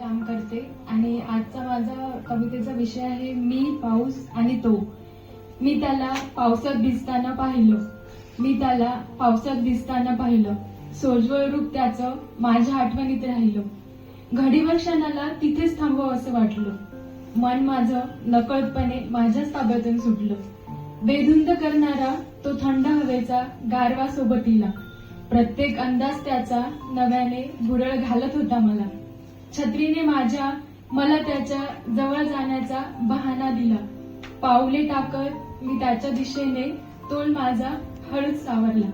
काम करते. आणि आजचा माझा कवितेचा विषय आहे मी पाऊस आणि तो. मी त्याला पावसात दिसताना पाहिलं. मी त्याला पावसात दिसताना पाहिलं. सोज्वळ रूप त्याचं माझ्या आठवणीत राहिलं. घडीवर क्षणाला तिथेच थांबव असं वाटलं. मन माझं नकळतपणे माझ्याच ताब्यातून सुटलं. बेधुंद करणारा तो थंड हवेचा गारवा सोबतीला. प्रत्येक अंदाज त्याचा नव्याने भुरळ घालत होता मला. छत्रीने माझ्या मला त्याच्याजवळ जाण्याचा बहाणा दिला. पावले टाकत मी त्याच्या दिशेने तोल माझा हळद सावरला.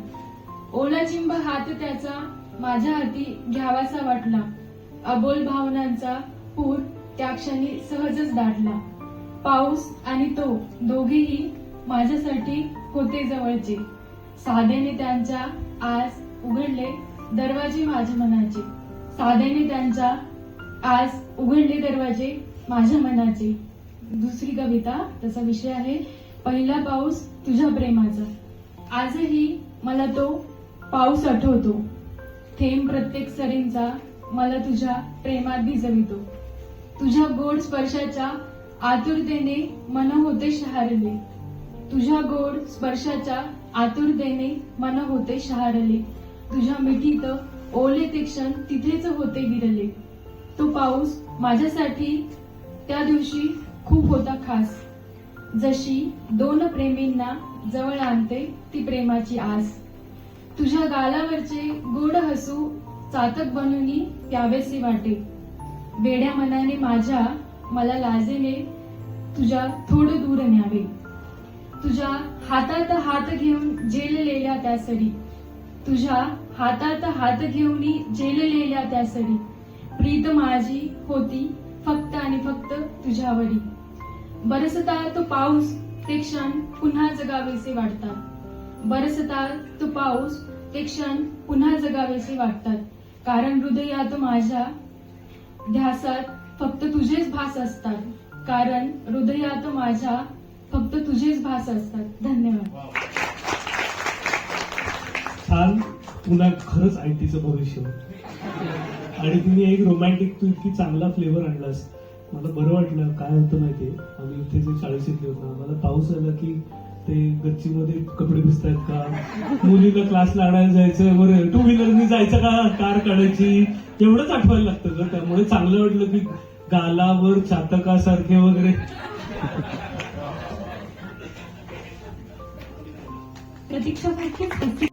ओला चिंब हात त्याचा माझ्या हाती घ्यावासा वाटला. अबोल भावनांचा पूर त्या क्षणी सहजच दाटला. पाऊस आणि तो दोघेही माझ्यासाठी होते जवळचे. साधेने त्यांच्या आज उघडले दरवाजे माझ्या मनाचे. साधेने त्यांच्या आज उघडले दरवाजे माझ्या मनाचे. दुसरी कविता त्याचा विषय आहे पहिला पाऊस तुझ्या प्रेमाचा. आजही मला तो पाऊस आठवतो. थेंब प्रत्येक सरींचा मला तुझ्या प्रेमात भिजवितो. तुझ्या गोड स्पर्शाच्या आतुरतेने मन होते शहारले. तुझ्या गोड स्पर्शाच्या आतुरतेने मन होते शहारले. तुझ्या मिठीत ओले ते क्षण तिथेच होते विरले. पाऊस माझ्यासाठी त्या दिवशी खूप होता खास. जशी दोन प्रेमींना जवळ आणते ती प्रेमाची आस. तुझ्या गालावरचे गोड हसू चातक बनूनी प्यावेसे वाटे. वेड्या मनाने माझ्या मला लाजेने तुझ्या थोडं दूर न्यावे. तुझ्या हातात हात घेऊन झेललेल्या त्या सरी. तुझ्या हातात हात घेऊन झेललेल्या त्या सरी. प्रीत माझी होती फक्त आणि फक्त तुझ्यावरी बरसता तो पाऊस ते क्षण पुन्हा जगावेसे वाटतात. बरसता तो पाऊस ते क्षण पुन्हा जगावेसे वाटतात. कारण हृदयात माझ्या ध्यासात फक्त तुझेच भास असतात. कारण हृदयात माझ्या फक्त तुझेच भास असतात. धन्यवाद. छान. पुन्हा खरंच आयटीचं भविष्य. आणि तुम्ही एक रोमॅन्टिक तू इतकी चांगला फ्लेवर आणलास. मला बरं वाटलं. काय होतं माहितीये? आम्ही इथे जे शाळेत शिकले होतो आम्हाला पाऊस आला की ते गच्चीमध्ये कपडे भिजतायत का? मुलीला क्लासला आणायला जायचं बरं टू व्हीलरनी जायचं का? कार काढायची. एवढंच आठवायला लागतं का त्यामुळे चांगलं वाटलं की गालावर चातकासारखे वगैरे. प्रतीक्षा